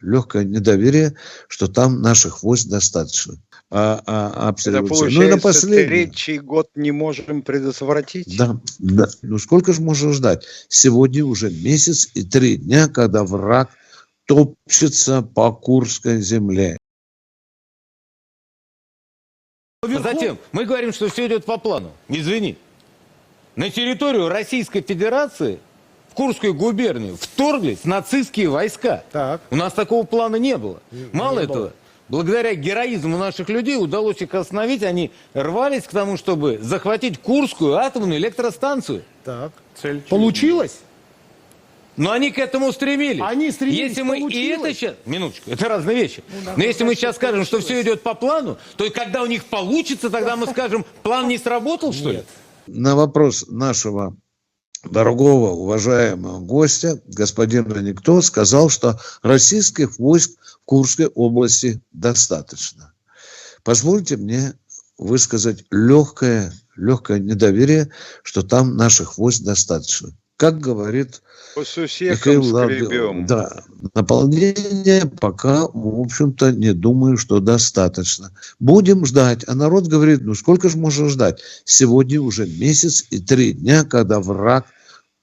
легкое недоверие, что там наших войск достаточно. А, а, Это обстреливаются. Ну и получается, на последнее. третий год не можем предотвратить? Да, да. Ну сколько же можно ждать? Сегодня уже месяц и три дня, когда враг топчется по Курской земле. Затем мы говорим, что все идет по плану. Извини. На территорию Российской Федерации Курскую губернию вторглись нацистские войска. Так. У нас такого плана не было. Мало не этого, было. благодаря героизму наших людей удалось их остановить. Они рвались к тому, чтобы захватить Курскую атомную электростанцию. Так. Получилось? Но они к этому стремились. Они стремились, Если мы и получилось. это сейчас... Минуточку, это разные вещи. да, Но если мы сейчас скажем, что все получилось. идет по плану, то и когда у них получится, тогда мы скажем, план не сработал, что ли? Нет. На вопрос нашего дорогого, уважаемого гостя, господина Никто, сказал, что российских войск в Курской области достаточно. Позвольте мне высказать легкое, легкое недоверие, что там наших войск достаточно. Как говорит Михаил Лавров, да, наполнение пока, в общем-то, не думаю, что достаточно. Будем ждать. А народ говорит, ну сколько же можно ждать? Сегодня уже месяц и три дня, когда враг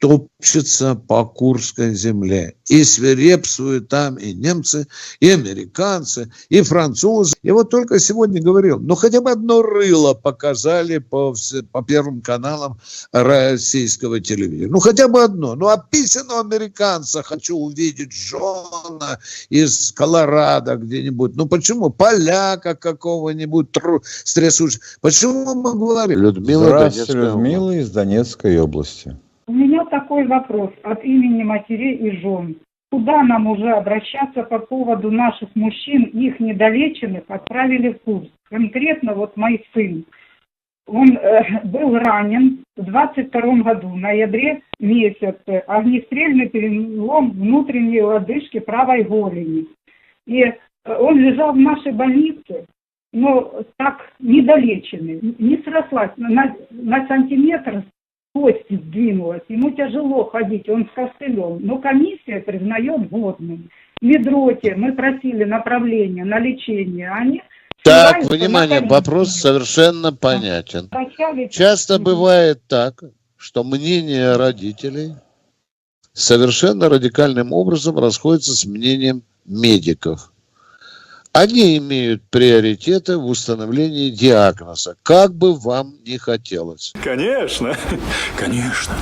топчется по Курской земле. И свирепствуют там и немцы, и американцы, и французы. И вот только сегодня говорил, ну хотя бы одно рыло показали по, по первым каналам российского телевидения. Ну хотя бы одно. Ну а писаного американца хочу увидеть Джона из Колорадо где-нибудь. Ну почему? Поляка какого-нибудь тру- стрясущего. Почему мы говорим? Людмила Здравствуйте, Донецкая. Людмила из Донецкой области. У меня такой вопрос от имени матерей и жен. Куда нам уже обращаться по поводу наших мужчин, их недолеченных, отправили в Курск? Конкретно вот мой сын. Он э, был ранен в 22 году, в ноябре месяце, огнестрельный перелом внутренней лодыжки правой голени. И э, он лежал в нашей больнице, но так недолеченный, не срослась, на, на сантиметр кость сдвинулась, ему тяжело ходить, он с костылем, но комиссия признает годным. Медроте мы просили направление на лечение, а они Так, внимание, вопрос совершенно понятен. Часто бывает так, что мнение родителей совершенно радикальным образом расходится с мнением медиков. Они имеют приоритеты в установлении диагноза, как бы вам ни хотелось. Конечно, конечно,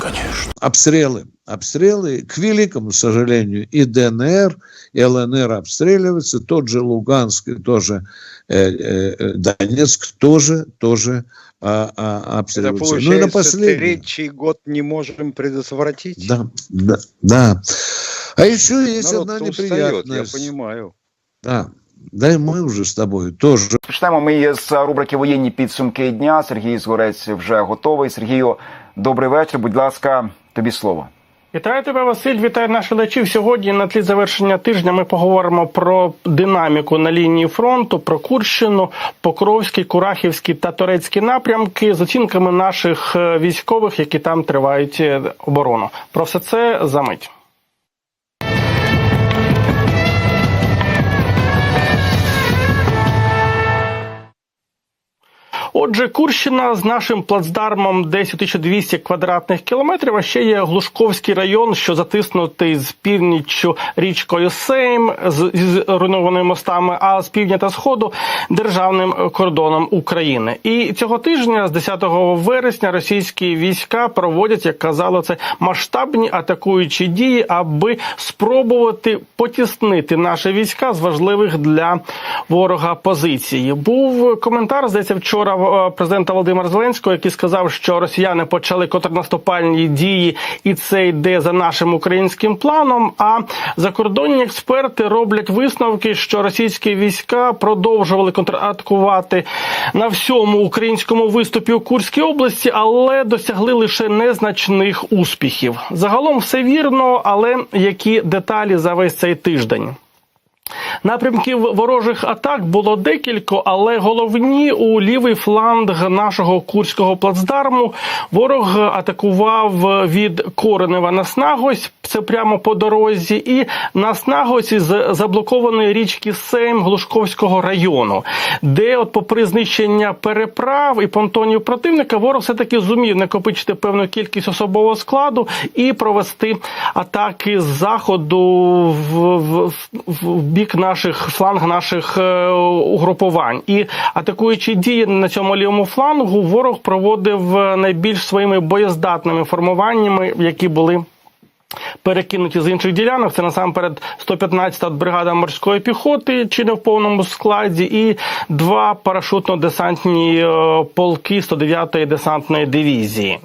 конечно. Обстрелы. Обстрелы, к великому сожалению, и ДНР, и ЛНР обстреливаются, тот же Луганск, и тоже э, э, Донецк тоже, тоже а, а, Это обстреливаются. Ну и получается, на последнее. третий год не можем предотвратить? Да, да, да. А еще есть Народ одна устает, я неприятность. понимаю. Да, да і ми вже з тобою теж. Почнемо ми з рубрики Воєнні підсумки дня. Сергій Згорець вже готовий. Сергію, добрий вечір. Будь ласка, тобі слово. Вітаю тебе, Василь. Вітаю наших глядачів. Сьогодні на тлі завершення тижня ми поговоримо про динаміку на лінії фронту, про Курщину, Покровський, Курахівський та Турецький напрямки з оцінками наших е, військових, які там тривають е, оборону. Про все це за мить. Отже, Курщина з нашим плацдармом десь у 1200 квадратних кілометрів. А ще є Глушковський район, що затиснутий з північчю річкою Сейм з, з руйнованими мостами, а з півдня та сходу державним кордоном України. І цього тижня, з 10 вересня, російські війська проводять, як казало, це масштабні атакуючі дії, аби спробувати потіснити наші війська з важливих для ворога позиції. Був коментар, здається, вчора е, президента Володимира Зеленського, який сказав, що росіяни почали контрнаступальні дії, і це йде за нашим українським планом. А закордонні експерти роблять висновки, що російські війська продовжували контратакувати на всьому українському виступі у Курській області, але досягли лише незначних успіхів. Загалом все вірно, але які деталі за весь цей тиждень? Напрямків ворожих атак було декілька, але головні у лівий фланг нашого курського плацдарму ворог атакував від Коренева на Снагось, це прямо по дорозі, і на Снагосі з заблокованої річки Сейм Глушковського району, де, от, попри знищення переправ і понтонів противника, ворог все таки зумів накопичити певну кількість особового складу і провести атаки з заходу в, в, в бік наших фланг наших е, угрупувань. І атакуючи дії на цьому лівому флангу, ворог проводив е, найбільш своїми боєздатними формуваннями, які були. Перекинуті з інших ділянок, це насамперед 115-та бригада морської піхоти, чи не в повному складі, і два парашутно-десантні е, полки 109-ї десантної дивізії.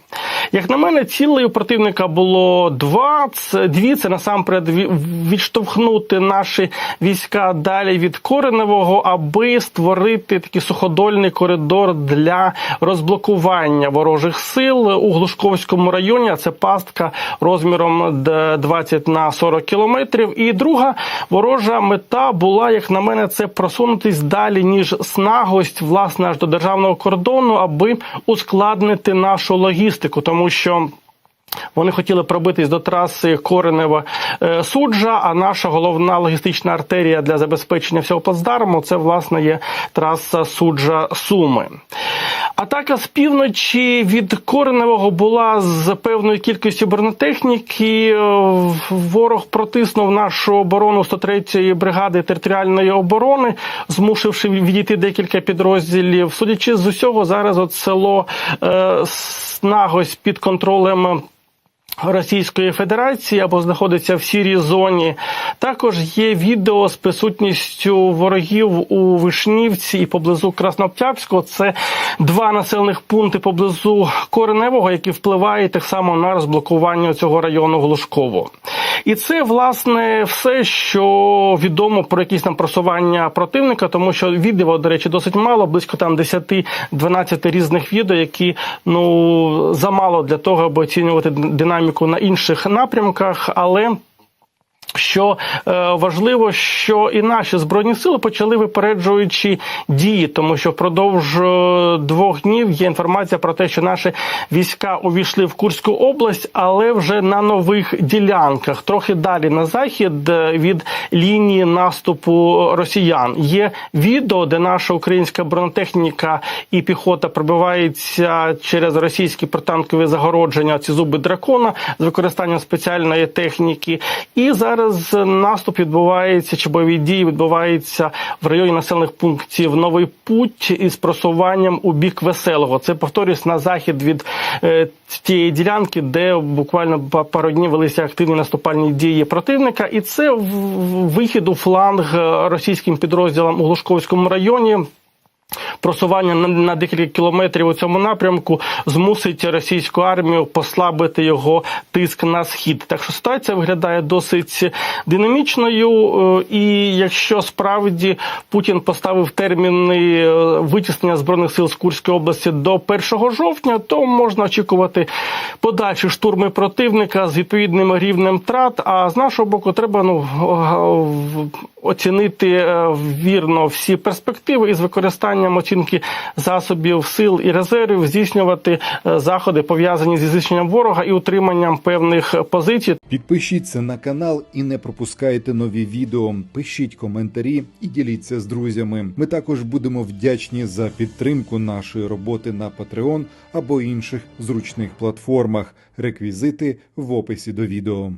Як на мене, цілею противника було два. Дві це насамперед ві- відштовхнути наші війська далі від Кореневого, аби створити такий суходольний коридор для розблокування ворожих сил у Глушковському районі. Це пастка розміром д- 20 на 40 кілометрів. І друга ворожа мета була, як на мене, це просунутись далі ніж снагость, власне, аж до державного кордону, аби ускладнити нашу логістику, тому що. Вони хотіли пробитись до траси Коренева е, суджа. А наша головна логістична артерія для забезпечення всього плацдарму це власне є траса суджа Суми. Атака з півночі від Кореневого була з певною кількістю бронетехніки. Е, Ворог протиснув нашу оборону 103-ї бригади територіальної оборони, змусивши відійти декілька підрозділів. Судячи з усього, зараз от село е, Снагось під контролем. Російської Федерації або знаходиться в сірій зоні. Також є відео з присутністю ворогів у Вишнівці і поблизу Краснооктябрського. Це два населених пункти поблизу Кореневого, які впливають так само на розблокування цього району Глушково. І це власне все, що відомо про якісь там просування противника, тому що відео, до речі, досить мало, близько там 10-12 різних відео, які ну замало для того, аби оцінювати динаміку на інших напрямках, але. Що е, важливо, що і наші збройні сили почали випереджуючи дії, тому що впродовж е, двох днів є інформація про те, що наші війська увійшли в Курську область, але вже на нових ділянках, трохи далі на захід е, від лінії наступу росіян. Є відео, де наша українська бронетехніка і піхота пробивається через російські протанкові загородження, ці зуби дракона з використанням спеціальної техніки. І зараз наступ відбувається чи бойові дії відбуваються в районі населених пунктів Новий Путь із просуванням у бік веселого. Це повторюсь на захід від е, тієї ділянки, де буквально па- пару днів велися активні наступальні дії противника, і це вихід у фланг російським підрозділам у Глушковському районі. Просування на, декілька кілометрів у цьому напрямку змусить російську армію послабити його тиск на схід. Так що ситуація виглядає досить динамічною. е, І якщо справді Путін поставив терміни е, витіснення збройних сил з Курської області до 1 жовтня, то можна очікувати подальші штурми противника з відповідним рівнем втрат. А з нашого боку, треба ну оцінити е, вірно всі перспективи і з використанням оцінки засобів сил і резервів здійснювати е, заходи пов'язані зі знищенням ворога і утриманням певних позицій. Підпишіться на канал і не пропускайте нові відео. Пишіть коментарі і діліться з друзями. Ми також будемо вдячні за підтримку нашої роботи на Patreon або інших зручних платформах. Реквізити в описі до відео.